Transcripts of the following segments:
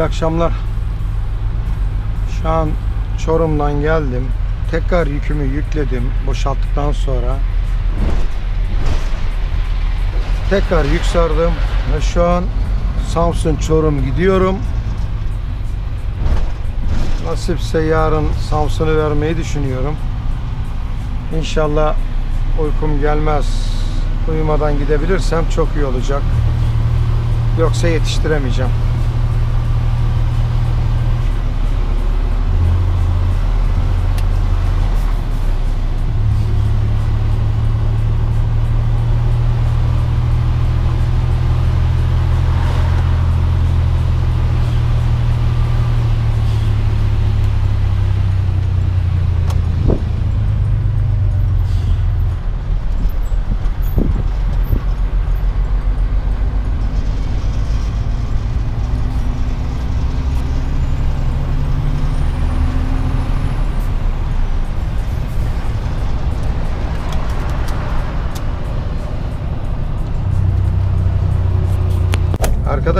Hayırlı akşamlar. Şu an Çorum'dan geldim. Tekrar yükümü yükledim boşalttıktan sonra. Tekrar yük sardım ve şu an Samsun Çorum gidiyorum. Nasipse yarın Samsun'u vermeyi düşünüyorum. İnşallah uykum gelmez. Uyumadan gidebilirsem çok iyi olacak. Yoksa yetiştiremeyeceğim.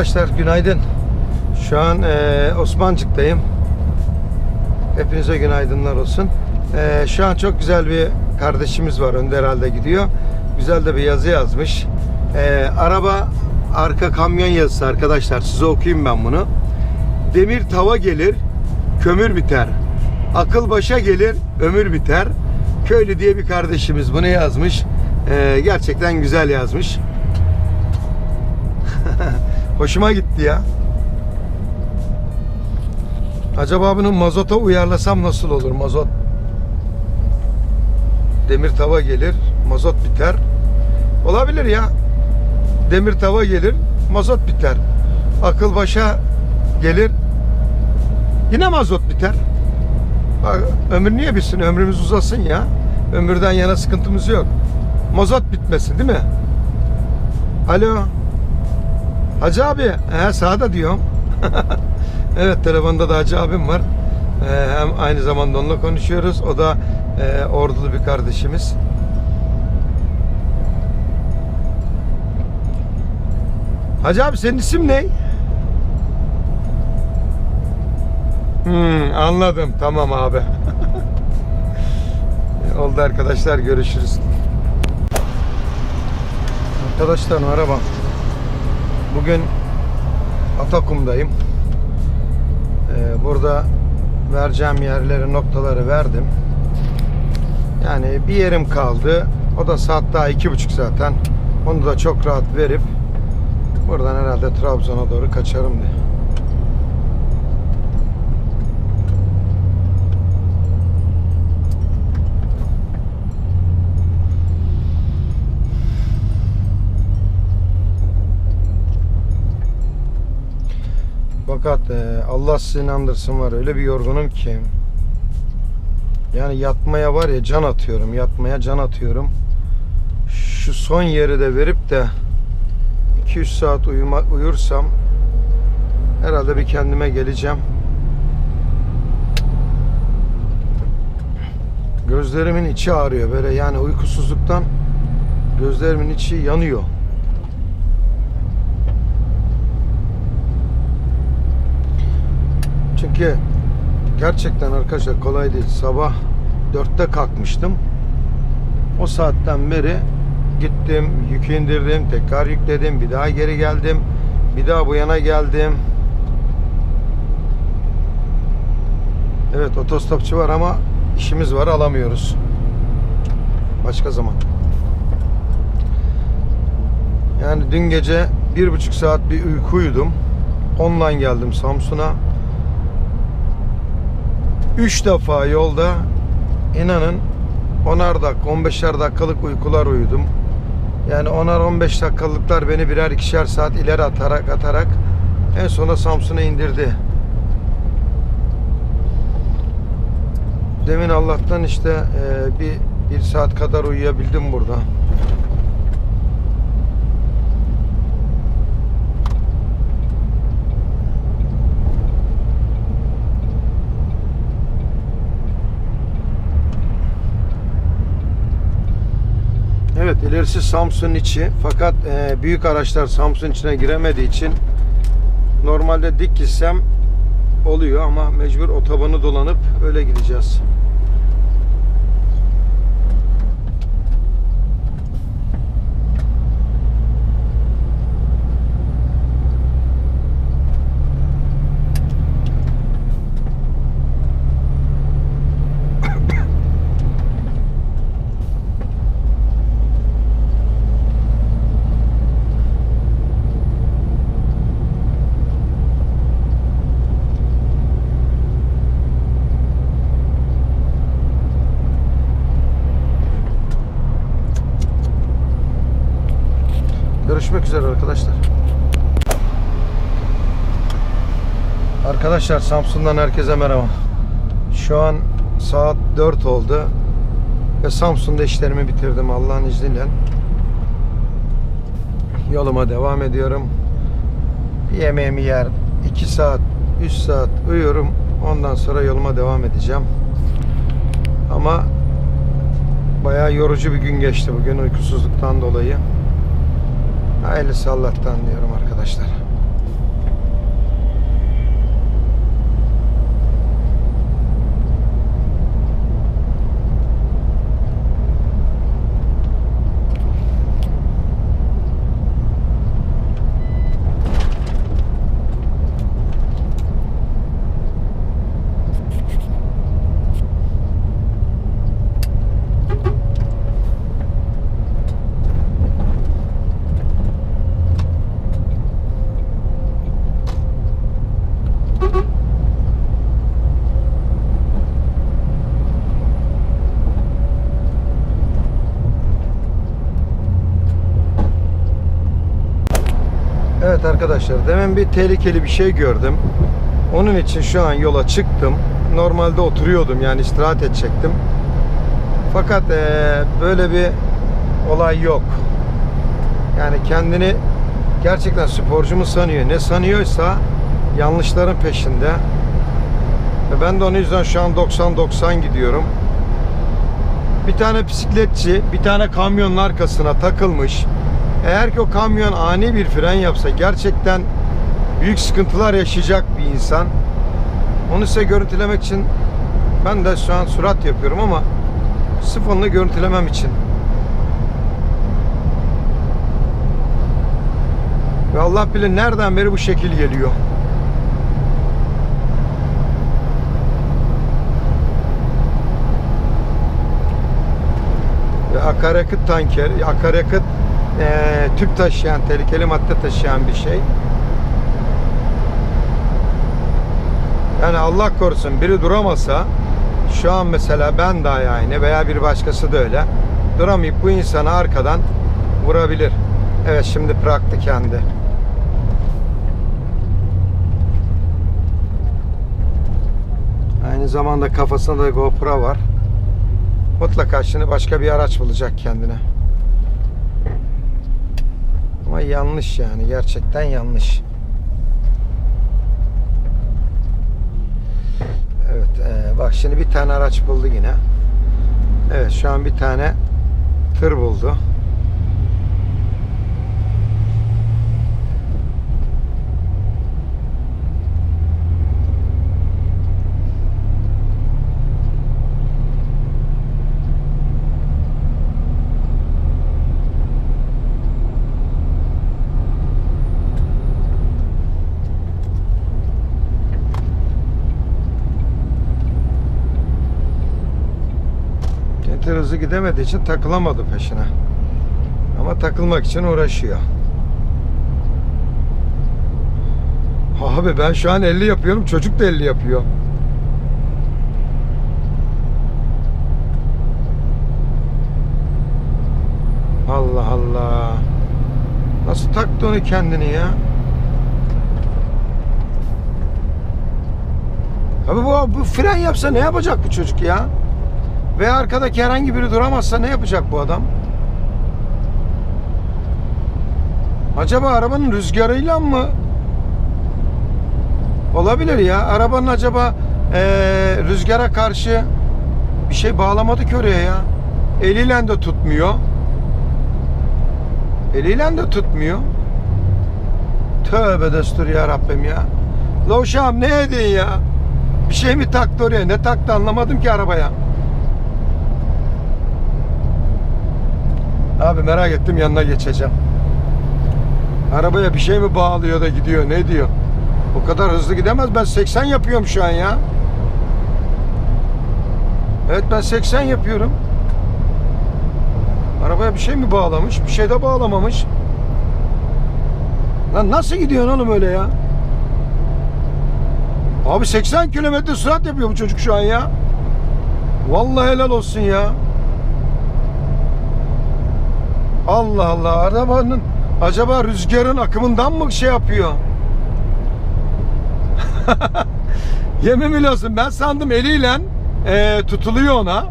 Arkadaşlar günaydın. Şu an e, Osmancık'tayım. Hepinize günaydınlar olsun. E, şu an çok güzel bir kardeşimiz var. Önde herhalde gidiyor. Güzel de bir yazı yazmış. E, araba arka kamyon yazısı arkadaşlar. Size okuyayım ben bunu. Demir tava gelir, kömür biter. Akıl başa gelir, ömür biter. Köylü diye bir kardeşimiz bunu yazmış. E, gerçekten güzel yazmış. Hoşuma gitti ya. Acaba bunu mazota uyarlasam nasıl olur mazot? Demir tava gelir, mazot biter. Olabilir ya. Demir tava gelir, mazot biter. Akıl başa gelir, yine mazot biter. Bak, ömür niye bitsin? Ömrümüz uzasın ya. Ömürden yana sıkıntımız yok. Mazot bitmesin değil mi? Alo. Hacı abi, he sağda diyorum. evet telefonda da Hacı abim var. Ee, hem aynı zamanda onunla konuşuyoruz. O da e, ordulu bir kardeşimiz. Hacı abi senin isim ne? Hmm, anladım. Tamam abi. Oldu arkadaşlar görüşürüz. Arkadaşlar merhaba. Bugün Atakum'dayım. Ee, burada vereceğim yerleri, noktaları verdim. Yani bir yerim kaldı. O da saat daha iki buçuk zaten. Onu da çok rahat verip buradan herhalde Trabzon'a doğru kaçarım diye. Fakat e, Allah sizi inandırsın var öyle bir yorgunum ki. Yani yatmaya var ya can atıyorum. Yatmaya can atıyorum. Şu son yeri de verip de 2-3 saat uyuma, uyursam herhalde bir kendime geleceğim. Gözlerimin içi ağrıyor böyle yani uykusuzluktan gözlerimin içi yanıyor. Çünkü gerçekten arkadaşlar kolay değil. Sabah 4'te kalkmıştım. O saatten beri gittim, yük indirdim, tekrar yükledim, bir daha geri geldim, bir daha bu yana geldim. Evet otostopçu var ama işimiz var alamıyoruz. Başka zaman. Yani dün gece bir buçuk saat bir uyku uyudum. Online geldim Samsun'a. 3 defa yolda inanın 10'ar dakika 15'er dakikalık uykular uyudum. Yani 10'ar 15 dakikalıklar beni birer ikişer saat ileri atarak atarak en sona Samsun'a indirdi. Demin Allah'tan işte e, bir bir saat kadar uyuyabildim burada. Evet ilerisi Samsun içi fakat e, büyük araçlar Samsun içine giremediği için Normalde dik gitsem oluyor ama mecbur otobanı dolanıp öyle gideceğiz. Görüşmek üzere arkadaşlar. Arkadaşlar Samsun'dan herkese merhaba. Şu an saat 4 oldu. Ve Samsun'da işlerimi bitirdim Allah'ın izniyle. Yoluma devam ediyorum. Yemeğimi yer. 2 saat, 3 saat uyuyorum. Ondan sonra yoluma devam edeceğim. Ama bayağı yorucu bir gün geçti bugün uykusuzluktan dolayı. Hayırlısı Allah'tan diyorum arkadaşlar. Evet arkadaşlar demin bir tehlikeli bir şey gördüm. Onun için şu an yola çıktım. Normalde oturuyordum yani istirahat edecektim. Fakat eee, böyle bir olay yok. Yani kendini gerçekten sporcu mu sanıyor? Ne sanıyorsa yanlışların peşinde. Ve ben de onun yüzden şu an 90-90 gidiyorum. Bir tane bisikletçi bir tane kamyonun arkasına takılmış. Eğer ki o kamyon ani bir fren yapsa gerçekten büyük sıkıntılar yaşayacak bir insan. Onu size görüntülemek için ben de şu an surat yapıyorum ama onu görüntülemem için. Ve Allah bilir nereden beri bu şekil geliyor. Ve akaryakıt tanker, akaryakıt eee tüp taşıyan, tehlikeli madde taşıyan bir şey. Yani Allah korusun biri duramasa şu an mesela ben dahi aynı veya bir başkası da öyle duramayıp bu insanı arkadan vurabilir. Evet şimdi bıraktı kendi. Aynı zamanda kafasında da GoPro var. Mutlaka şimdi başka bir araç bulacak kendine. Ama yanlış yani gerçekten yanlış. Evet e, bak şimdi bir tane araç buldu yine. Evet şu an bir tane tır buldu. Hızlı gidemediği için takılamadı peşine. Ama takılmak için uğraşıyor. Abi ben şu an 50 yapıyorum. Çocuk da 50 yapıyor. Allah Allah. Nasıl taktı onu kendini ya? Abi bu, bu fren yapsa ne yapacak bu çocuk ya? Ve arkadaki herhangi biri duramazsa ne yapacak bu adam? Acaba arabanın rüzgarıyla mı? Olabilir ya. Arabanın acaba eee, rüzgara karşı bir şey bağlamadı ki oraya ya. Eliyle de tutmuyor. Eliyle de tutmuyor. Tövbe destur ya Rabbim ya. La uşağım ne edin ya? Bir şey mi taktı oraya? Ne taktı anlamadım ki arabaya. Abi merak ettim yanına geçeceğim. Arabaya bir şey mi bağlıyor da gidiyor ne diyor? O kadar hızlı gidemez. Ben 80 yapıyorum şu an ya. Evet ben 80 yapıyorum. Arabaya bir şey mi bağlamış? Bir şey de bağlamamış. Lan nasıl gidiyorsun oğlum öyle ya? Abi 80 kilometre sürat yapıyor bu çocuk şu an ya. Vallahi helal olsun ya. Allah Allah arabanın acaba rüzgarın akımından mı şey yapıyor? Yemin biliyorsun ben sandım eliyle e, tutuluyor ona.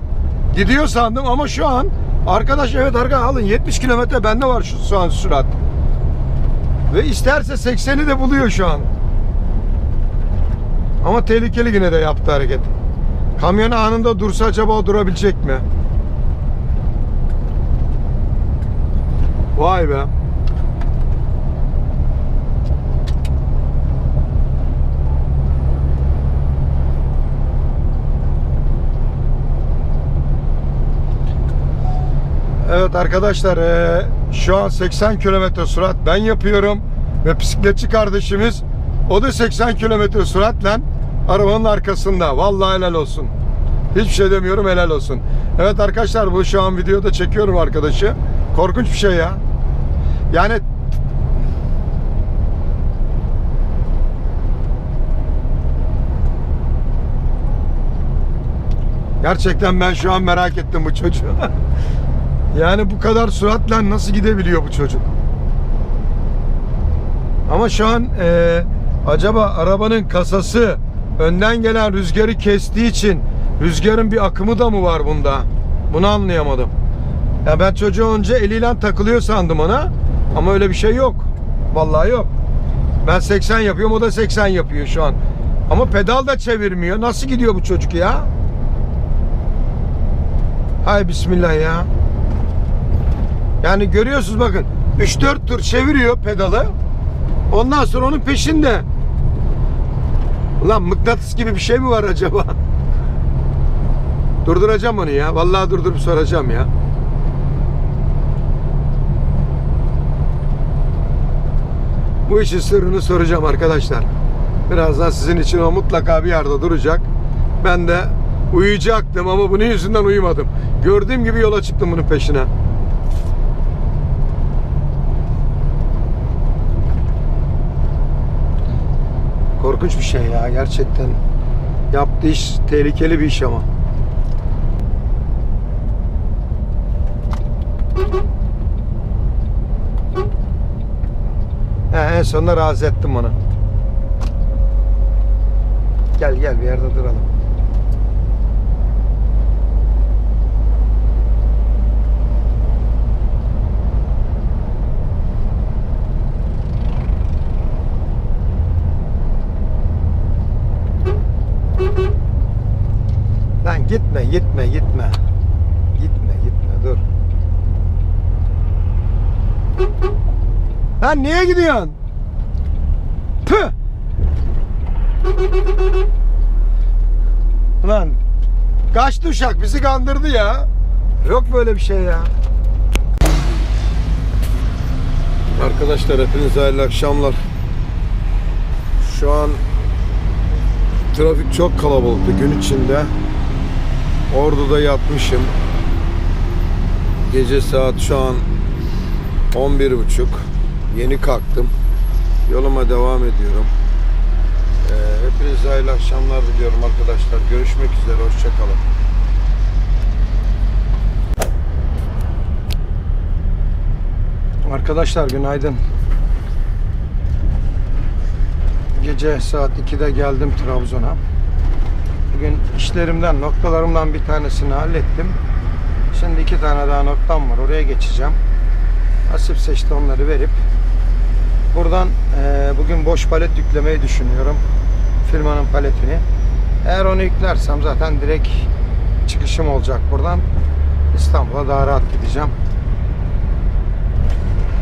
Gidiyor sandım ama şu an arkadaş evet arka alın 70 kilometre bende var şu, şu an sürat. Ve isterse 80'i de buluyor şu an. Ama tehlikeli yine de yaptı hareket. Kamyon anında dursa acaba durabilecek mi? Vay be. Evet arkadaşlar eee, şu an 80 kilometre sürat ben yapıyorum ve bisikletçi kardeşimiz o da 80 kilometre süratle arabanın arkasında. Vallahi helal olsun. Hiçbir şey demiyorum helal olsun. Evet arkadaşlar bu şu an videoda çekiyorum arkadaşı. Korkunç bir şey ya. Yani Gerçekten ben şu an merak ettim bu çocuğu. yani bu kadar süratle nasıl gidebiliyor bu çocuk? Ama şu an e, acaba arabanın kasası önden gelen rüzgarı kestiği için rüzgarın bir akımı da mı var bunda? Bunu anlayamadım. Ya ben çocuğu önce eliyle takılıyor sandım ona. Ama öyle bir şey yok. Vallahi yok. Ben 80 yapıyorum o da 80 yapıyor şu an. Ama pedal da çevirmiyor. Nasıl gidiyor bu çocuk ya? Hay bismillah ya. Yani görüyorsunuz bakın 3-4 tur çeviriyor pedalı. Ondan sonra onun peşinde. Ulan mıknatıs gibi bir şey mi var acaba? Durduracağım onu ya. Vallahi durdurup soracağım ya. Bu işin sırrını soracağım arkadaşlar. Birazdan sizin için o mutlaka bir yerde duracak. Ben de uyuyacaktım ama bunun yüzünden uyumadım. Gördüğüm gibi yola çıktım bunun peşine. Korkunç bir şey ya gerçekten. Yaptığı iş tehlikeli bir iş ama. He, en sonunda razı ettim onu. Gel gel bir yerde duralım. Lan gitme gitme gitme. Gitme gitme dur. Lan niye gidiyorsun? Püh! Lan kaçtı uşak bizi kandırdı ya. Yok böyle bir şey ya. Arkadaşlar hepinize hayırlı akşamlar. Şu an trafik çok kalabalıktı gün içinde. Ordu'da yatmışım. Gece saat şu an 11.30. Yeni kalktım. Yoluma devam ediyorum. Ee, hepinize hayırlı akşamlar diliyorum arkadaşlar. Görüşmek üzere. Hoşçakalın. Arkadaşlar günaydın. Gece saat 2'de geldim Trabzon'a. Bugün işlerimden, noktalarımdan bir tanesini hallettim. Şimdi iki tane daha noktam var. Oraya geçeceğim. Nasipse işte onları verip buradan eee, bugün boş palet yüklemeyi düşünüyorum. Firmanın paletini. Eğer onu yüklersem zaten direkt çıkışım olacak buradan. İstanbul'a daha rahat gideceğim.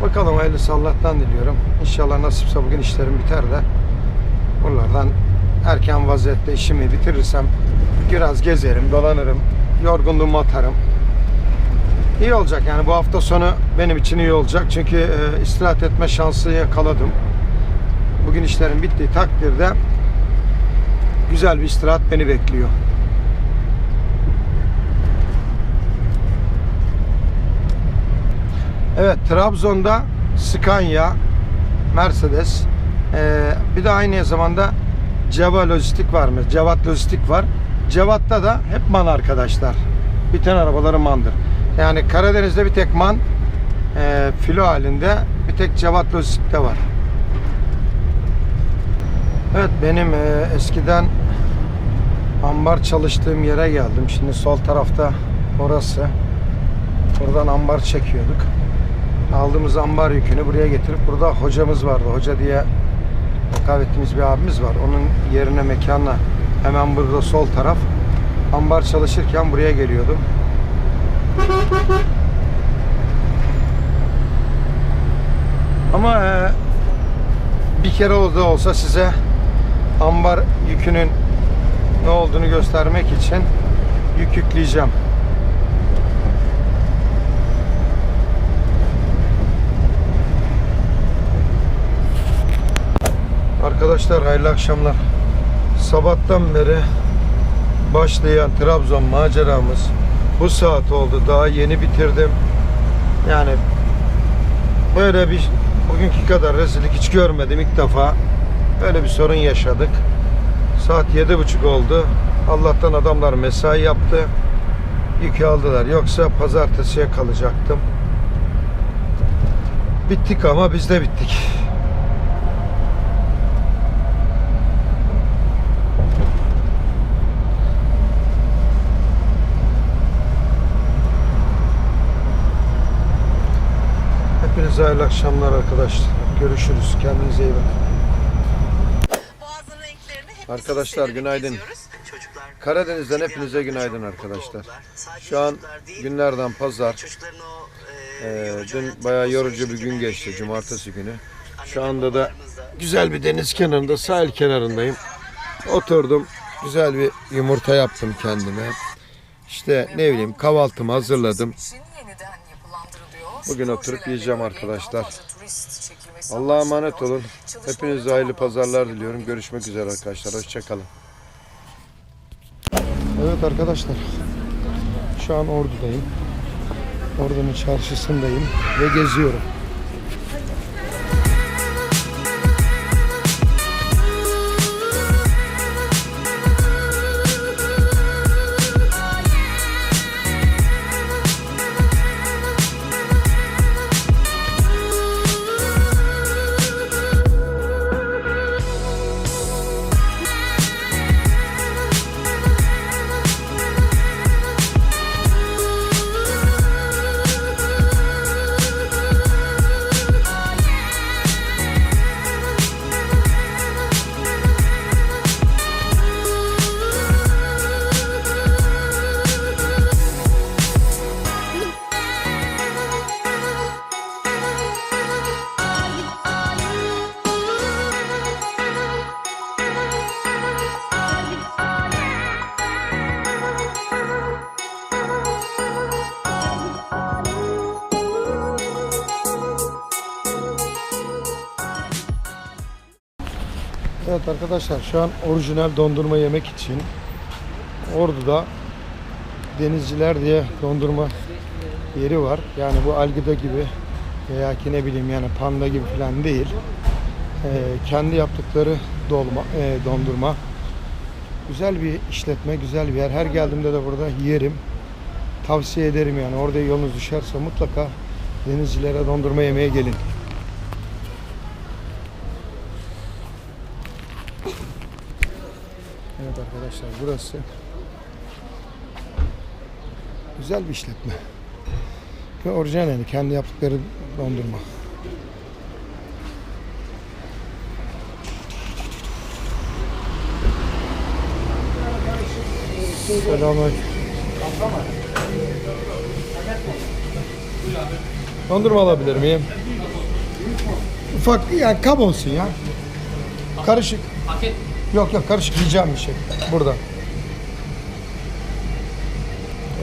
Bakalım hayırlısı Allah'tan diliyorum. İnşallah nasipse bugün işlerim biter de buralardan erken vaziyette işimi bitirirsem biraz gezerim, dolanırım, yorgunluğumu atarım. İyi olacak yani bu hafta sonu benim için iyi olacak. Çünkü e, istirahat etme şansı yakaladım. Bugün işlerim bittiği takdirde güzel bir istirahat beni bekliyor. Evet Trabzon'da Scania, Mercedes, ee, bir de aynı zamanda Ceva Lojistik var mı? Cevat Lojistik var. Cevat'ta da hep man arkadaşlar. Biten arabaları mandır. Yani Karadeniz'de bir tek man, ee, filo halinde bir tek Cevat Lojistik'te var. Evet benim ee, eskiden ambar çalıştığım yere geldim. Şimdi sol tarafta orası. Buradan ambar çekiyorduk. Aldığımız ambar yükünü buraya getirip burada hocamız vardı. Hoca diye ettiğimiz bir abimiz var. Onun yerine mekanla hemen burada sol taraf ambar çalışırken buraya geliyordum. Ama e, bir kere oldu olsa size ambar yükünün ne olduğunu göstermek için yük yükleyeceğim. Arkadaşlar hayırlı akşamlar. Sabahtan beri başlayan Trabzon maceramız bu saat oldu. Daha yeni bitirdim. Yani böyle bir bugünkü kadar rezillik hiç görmedim ilk defa. Böyle bir sorun yaşadık. Saat yedi buçuk oldu. Allah'tan adamlar mesai yaptı. Yükü aldılar. Yoksa pazartesiye kalacaktım. Bittik ama biz de bittik. Hepinize hayırlı akşamlar arkadaşlar. Görüşürüz. Kendinize iyi bakın. Arkadaşlar, günaydın. Karadeniz'den hepinize günaydın arkadaşlar. Şu an günlerden pazar. Ee, dün bayağı yorucu bir gün geçti. Cumartesi günü. Şu anda da güzel bir deniz kenarında, sahil kenarındayım. Oturdum. Güzel bir yumurta yaptım kendime. İşte ne bileyim kahvaltımı hazırladım. Bugün oturup yiyeceğim arkadaşlar. Allah'a emanet olun. Hepinize hayırlı pazarlar diliyorum. Görüşmek üzere arkadaşlar. Hoşçakalın. Evet arkadaşlar. Şu an Ordu'dayım. Ordu'nun çarşısındayım ve geziyorum. Arkadaşlar şu an orijinal dondurma yemek için Ordu'da denizciler diye dondurma yeri var. Yani bu Algida gibi veya ki ne bileyim yani panda gibi falan değil. Ee, kendi yaptıkları dolma, e, dondurma. Güzel bir işletme, güzel bir yer. Her geldiğimde de burada yerim. Tavsiye ederim yani. Orada yolunuz düşerse mutlaka denizcilere dondurma yemeye gelin. Evet arkadaşlar burası güzel bir işletme. Ve orijinal yani kendi yaptıkları dondurma. Selamünaleyküm. Dondurma alabilir miyim? ufak yani kab olsun ya. Karışık. Paket. Yok yok karışık yiyeceğim bir şey. Burada.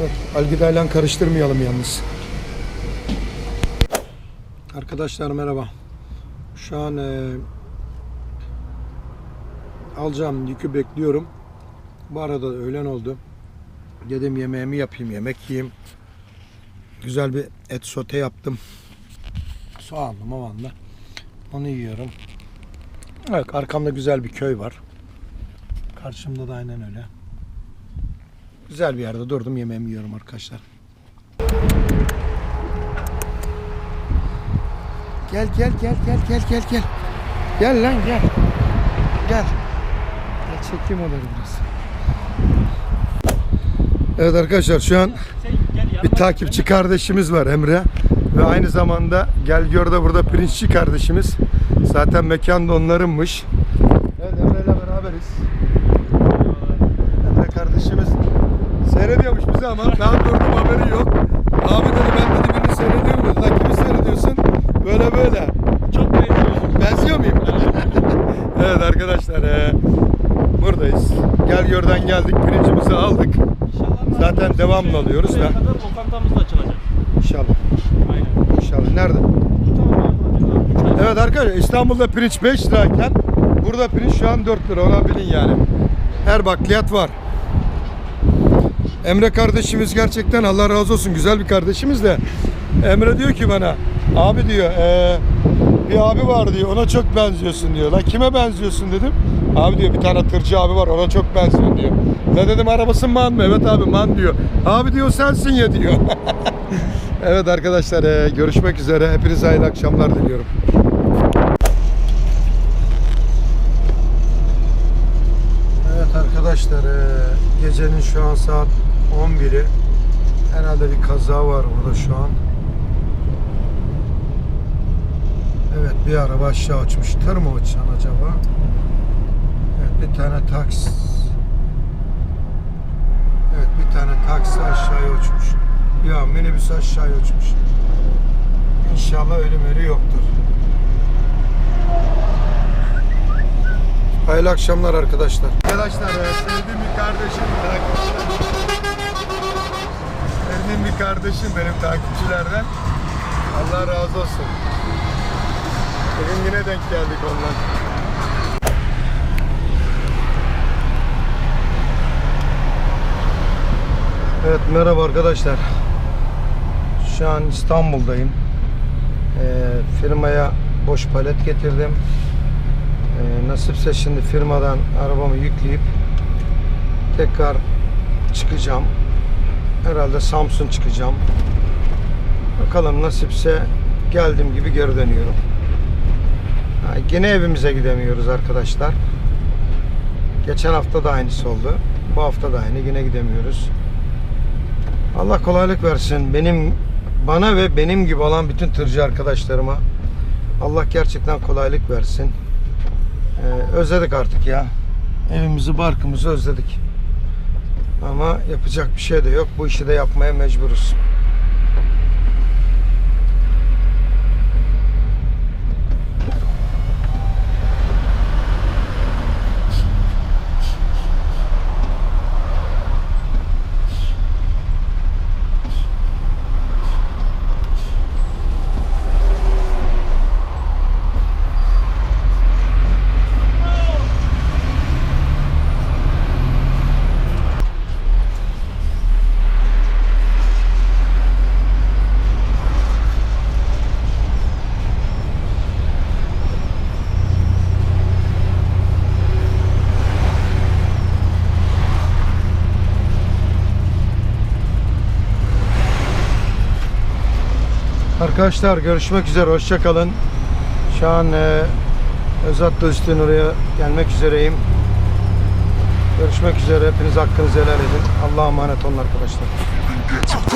Evet, algidayla karıştırmayalım yalnız. Arkadaşlar merhaba. Şu an e, alacağım yükü bekliyorum. Bu arada da öğlen oldu. Dedim yemeğimi yapayım, yemek yiyeyim. Güzel bir et sote yaptım. Soğanlı mavanlı. Onu yiyorum. Evet arkamda güzel bir köy var. Karşımda da aynen öyle. Güzel bir yerde durdum yemeğimi yiyorum arkadaşlar. Gel gel gel gel gel gel gel. Gel lan gel. Gel. Gel çekeyim onları biraz. Evet arkadaşlar şu an bir takipçi kardeşimiz var Emre. Ve aynı zamanda gel gör de burada pirinççi kardeşimiz. Zaten mekan da onlarınmış. Evet Emre ile beraberiz. Emre kardeşimiz bizi ama ben durdum haberi yok. Abi dedi ben dedi birini seyrediyorum dedi. Lan kimi seyrediyorsun? Böyle böyle. Çok beğeniyorum. Benziyor muyum? evet arkadaşlar eee, buradayız. Gel görden geldik pirincimizi aldık. İnşallah Zaten devamlı alıyoruz da. Lokantamız da açılacak. İnşallah. Aynen. İnşallah. Nerede? Evet arkadaşlar İstanbul'da pirinç 5 lirayken burada pirinç şu an 4 lira ona bilin yani. Her bakliyat var. Emre kardeşimiz gerçekten Allah razı olsun güzel bir kardeşimiz de Emre diyor ki bana abi diyor "eee, bir abi var diyor ona çok benziyorsun diyor. La kime benziyorsun dedim. Abi diyor bir tane tırcı abi var ona çok benziyor diyor. Ne dedim arabası man mı? Evet abi man diyor. Abi diyor sensin ya diyor. evet arkadaşlar eee, görüşmek üzere. Hepinize hayırlı akşamlar diliyorum. Evet arkadaşlar eee, gecenin şu an saat 11'i. Herhalde bir kaza var burada şu an. Evet bir araba aşağı uçmuş. Tır mı uçan acaba? Evet bir tane taksi. Evet bir tane taksi aşağıya uçmuş. Ya minibüs aşağıya uçmuş. İnşallah ölüm ölü yoktur. Hayırlı akşamlar arkadaşlar. Arkadaşlar sevdiğim bir kardeşim. Sevdiğim bir kardeşim benim takipçilerden. Allah razı olsun. Bugün yine denk geldik ondan. Evet merhaba arkadaşlar. Şu an İstanbul'dayım. Ee, firmaya boş palet getirdim. Ee, nasipse şimdi firmadan arabamı yükleyip tekrar çıkacağım. Herhalde Samsun çıkacağım. Bakalım nasipse geldiğim gibi geri dönüyorum. Ha, Yine evimize gidemiyoruz arkadaşlar. Geçen hafta da aynısı oldu. Bu hafta da aynı. Yine gidemiyoruz. Allah kolaylık versin. Benim bana ve benim gibi olan bütün tırcı arkadaşlarıma Allah gerçekten kolaylık versin. Ee, özledik artık ya. Evimizi, barkımızı özledik. Ama yapacak bir şey de yok. Bu işi de yapmaya mecburuz. Arkadaşlar görüşmek üzere. Hoşça kalın. Şu an e, Özat Üstün oraya gelmek üzereyim. Görüşmek üzere. Hepiniz hakkınızı helal edin. Allah'a emanet olun arkadaşlar.